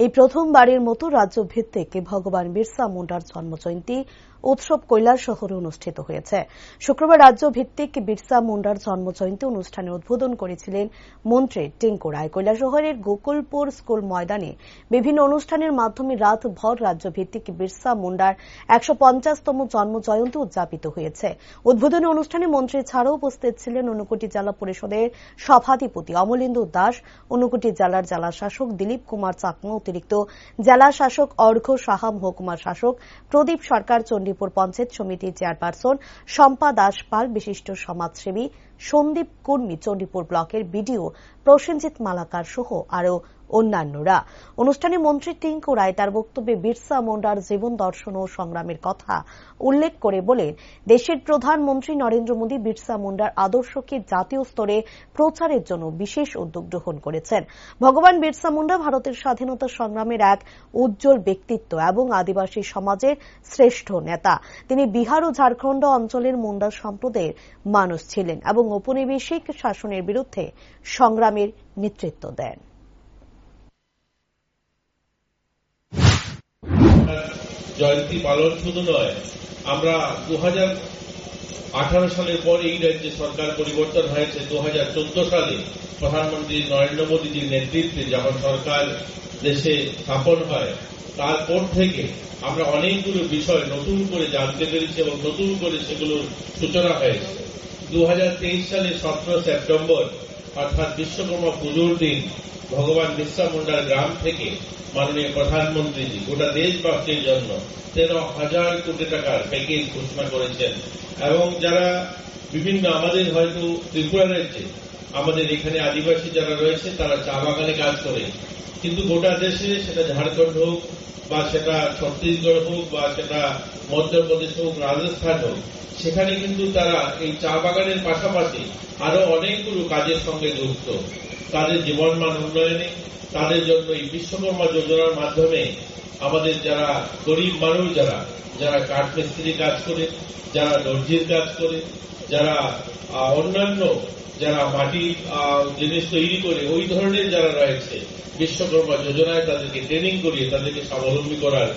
এই প্রথমবারের মতো রাজ্য ভিত্তিক ভগবান বিরসা মুন্ডার জন্মজয়ন্তী উৎসব কৈলাস শহরে অনুষ্ঠিত হয়েছে। শুক্রবার রাজ্য ভিত্তিক বিরসা মুন্ডার জন্মজয়ন্তী অনুষ্ঠানে উদ্বোধন করেছিলেন মন্ত্রী টিঙ্কু রায়। কৈলাসহরের গোকুলপুর স্কুল ময়দানে বিভিন্ন অনুষ্ঠানের মাধ্যমে রাতভর রাজ্য ভিত্তিক বিরসা মুন্ডার একশো পঞ্চাশতম জন্মজয়ন্তী উদযাপিত হয়েছে। উদ্বোধনী অনুষ্ঠানে মন্ত্রী ছাড়াও উপস্থিত ছিলেন ঊনকোটি জেলা পরিষদের সভাধিপতি অমলেন্দু দাস, ঊনকোটি জেলার জেলা শাসক দিলীপ কুমার চাকমা, অতিরিক্ত জেলা শাসক অর্ঘ্য সাহা মহকুমা শাসক প্রদীপ সরকার চণ্ডীপুর পঞ্চায়েত সমিতির চেয়ারপারসন শম্পা দাস পাল, বিশিষ্ট সমাজসেবী সন্দীপ কুর্মী, চণ্ডীপুর ব্লকের বিডিও প্রসেনজিৎ মালাকার সহ আরও অন্যান্যরা। অনুষ্ঠানে মন্ত্রী টিঙ্কু রায় তার বক্তব্যে বিরসা মুন্ডার জীবন দর্শন ও সংগ্রামের কথা উল্লেখ করে বলেন, দেশের প্রধানমন্ত্রী নরেন্দ্র মোদী বিরসা মুন্ডার আদর্শকে জাতীয় স্তরে প্রচারের জন্য বিশেষ উদ্যোগ গ্রহণ করেছেন। ভগবান বিরসা মুন্ডা ভারতের স্বাধীনতা সংগ্রামের এক উজ্জ্বল ব্যক্তিত্ব এবং আদিবাসী সমাজের শ্রেষ্ঠ নেতা। তিনি বিহার ও ঝাড়খণ্ড অঞ্চলের মুন্ডা সম্প্রদায়ের মানুষ ছিলেন এবং ঔপনিবেশিক শাসনের বিরুদ্ধে সংগ্রামের নেতৃত্ব দেন। জয়ন্তী পালন শুধু নয়, আমরা দু আঠারো সালের পর এই রাজ্যে সরকার পরিবর্তন হয়েছে। দু হাজার চোদ্দ সালে প্রধানমন্ত্রী নরেন্দ্র মোদীজির নেতৃত্বে যখন সরকার দেশে স্থাপন হয়, তারপর থেকে আমরা অনেকগুলো বিষয় নতুন করে জানতে পেরেছি এবং নতুন করে সেগুলোর সূচনা হয়েছে। দু হাজার তেইশ সালে সতেরো সেপ্টেম্বর অর্থাৎ বিশ্বকর্মা পুজোর দিন ভগবান বিরসা মুন্ডার গ্রাম থেকে মাননীয় প্রধানমন্ত্রীজি, গোটা দেশবাসীর জন্য তেরো হাজার কোটি টাকার প্যাকেজ ঘোষণা করেছেন। এবং যারা বিভিন্ন আমাদের হয়তো ত্রিপুরা রাজ্যে, আমাদের এখানে আদিবাসী যারা রয়েছে, তারা চা বাগানে কাজ করে। কিন্তু গোটা দেশে সেটা ঝাড়খণ্ড হোক বা সেটা ছত্তিশগড় হোক বা সেটা মধ্যপ্রদেশ হোক, রাজস্থান হোক, সেখানে কিন্তু তারা এই চা বাগানের পাশাপাশি আরও অনেকগুলো কাজের সঙ্গে যুক্ত। তাদের জীবনমান উন্নয়নে, তাদের জন্য এই বিশ্বকর্মা যোজনার মাধ্যমে আমাদের যারা গরিব মানুষ যারা যারা কাঠমিস্ত্রি কাজ করে, যারা দর্জির কাজ করে যারা অন্যান্য যারা মাটি জিনিস তৈরি করে, ওই ধরনের যারা রয়েছে, বিশ্বকর্মা যোজনায় তাদেরকে ট্রেনিং করিয়ে তাদেরকে স্বাবলম্বী করার